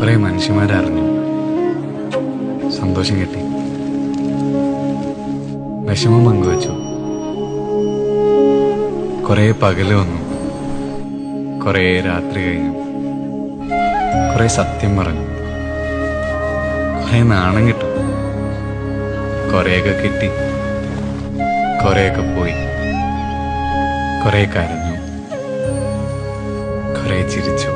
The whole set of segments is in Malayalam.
കുറെ മനുഷ്യന്മാരറിഞ്ഞു. സന്തോഷം കിട്ടി. വിഷമം പങ്കുവച്ചു. കുറെ പകൽ വന്നു. കുറെ രാത്രി കഴിഞ്ഞു. കുറെ സത്യം പറഞ്ഞു. കുറെ നാണം കിട്ടും. കുറെയൊക്കെ കിട്ടി. കുറെയൊക്കെ പോയി. കുറെ കരഞ്ഞു. കുറെ ചിരിച്ചു.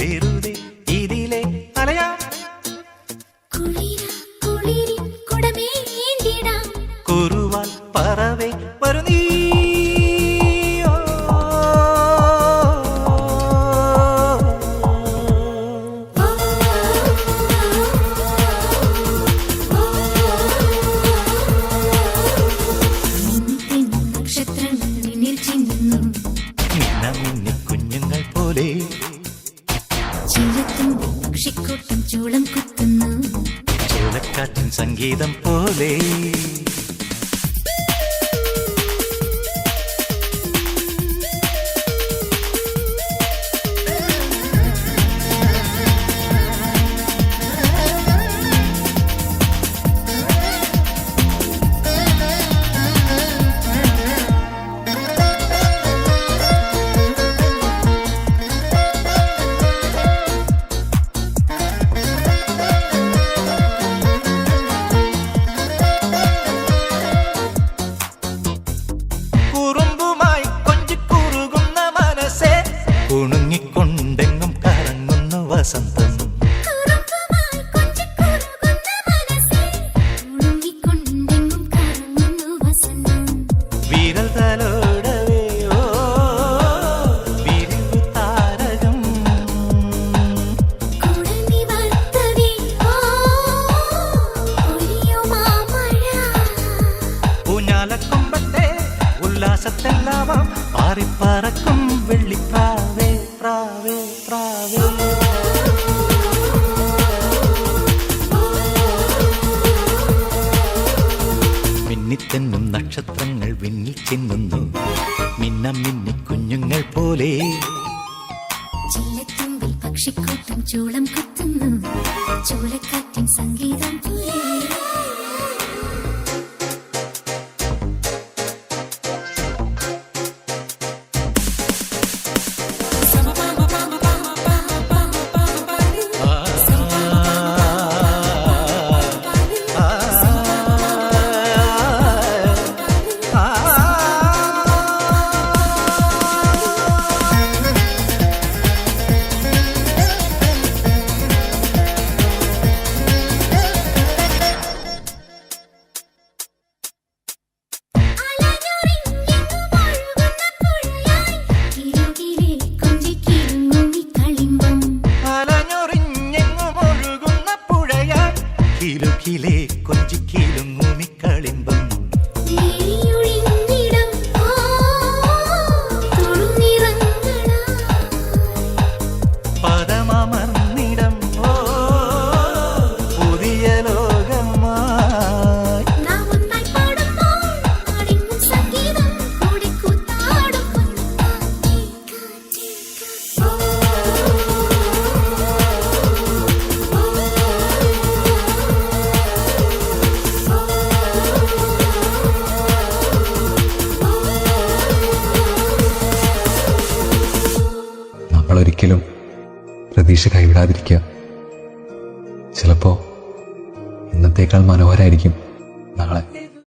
വെറുതെ ഇതിലെ അലയാം കുറുവാൽ പറവേ വരു നീ. നക്ഷത്രങ്ങൾ നിന്നിൽ ചിന്നുന്നു മിന്ന മിന്നി ചൂളം കുത്തുന്നു ചോലക്കാറ്റിൻ സംഗീതം പോലെ വസന്തം. വിരൽ തലോടവേ ഓ വിരിവു താരകം. ഊഞ്ഞാലക്കൊമ്പത്തെ ഉല്ലാസത്തെല്ലാമാം പാറിപ്പറക്കും വെള്ളിപ്രാവേ പ്രാവേ പ്രാവേ നക്ഷത്രങ്ങൾ വിണ്ണിൽ ചിന്നുന്നു. മിന്ന മിന്നി കുഞ്ഞുങ്ങൾ പോലെ. ചില്ലത്തുമ്പിൽ പക്ഷിക്കൂട്ടം ചൂളം കുത്തുന്നു. ചൂലക്കാറ്റിൻ സംഗീതം പോലെ. പദമർന്നിടം ഓ പുതിയ ലോകമായി. നമ്മളൊരിക്കലും പ്രതീക്ഷ കൈവിടാതിരിക്കുക. ചിലപ്പോ ഇന്നത്തേക്കാൾ മനോഹരായിരിക്കും നാളെ.